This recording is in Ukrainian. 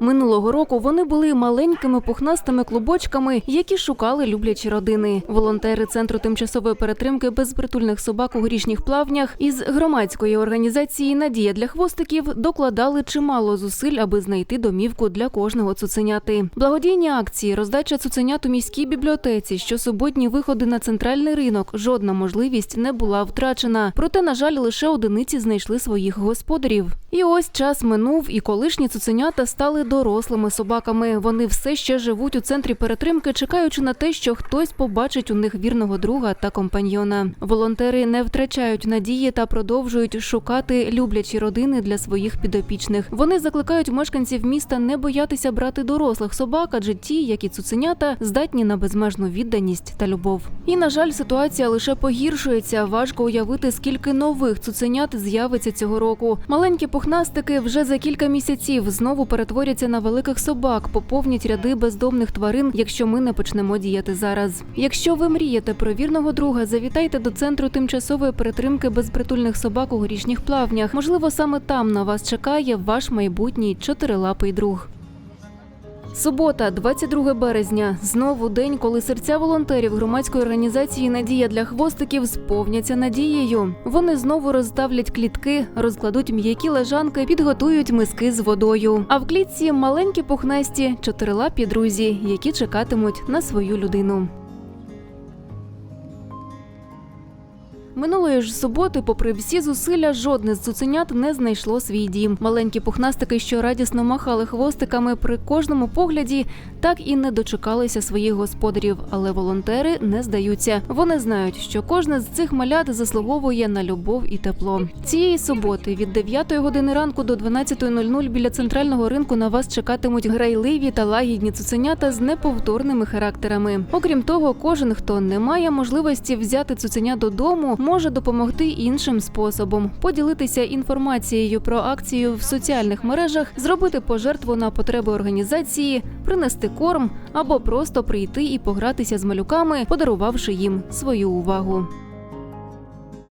Минулого року вони були маленькими пухнастими клубочками, які шукали люблячі родини. Волонтери центру тимчасової перетримки безпритульних собак у горішніх плавнях із громадської організації Надія для хвостиків докладали чимало зусиль, аби знайти домівку для кожного цуценяти. Благодійні акції, роздача цуценят у міській бібліотеці, щосуботні виходи на центральний ринок. Жодна можливість не була втрачена. Проте, на жаль, лише одиниці знайшли своїх господарів. І ось час минув, і колишні цуценята стали дорослими собаками. Вони все ще живуть у центрі перетримки, чекаючи на те, що хтось побачить у них вірного друга та компаньйона. Волонтери не втрачають надії та продовжують шукати люблячі родини для своїх підопічних. Вони закликають мешканців міста не боятися брати дорослих собак, адже ті, як і цуценята, здатні на безмежну відданість та любов. І на жаль, ситуація лише погіршується. Важко уявити, скільки нових цуценят з'явиться цього року. Маленькі пухнастики вже за кілька місяців знову перетворяться на великих собак, поповнять ряди бездомних тварин, якщо ми не почнемо діяти зараз. Якщо ви мрієте про вірного друга, завітайте до центру тимчасової перетримки безпритульних собак у горішніх плавнях. Можливо, саме там на вас чекає ваш майбутній чотирилапий друг. Субота, 22 березня. Знову день, коли серця волонтерів громадської організації Надія для хвостиків сповняться надією. Вони знову розставлять клітки, розкладуть м'які лежанки, підготують миски з водою. А в клітці маленькі пухнасті чотирилапі друзі, які чекатимуть на свою людину. Минулої ж суботи, попри всі зусилля, жодне з цуценят не знайшло свій дім. Маленькі пухнастики, що радісно махали хвостиками при кожному погляді, так і не дочекалися своїх господарів. Але волонтери не здаються. Вони знають, що кожне з цих малят заслуговує на любов і тепло. Цієї суботи від 9 години ранку до 12.00 біля центрального ринку на вас чекатимуть грайливі та лагідні цуценята з неповторними характерами. Окрім того, кожен, хто не має можливості взяти цуценя додому, може допомогти іншим способом, поділитися інформацією про акцію в соціальних мережах, зробити пожертву на потреби організації, принести корм або просто прийти і погратися з малюками, подарувавши їм свою увагу.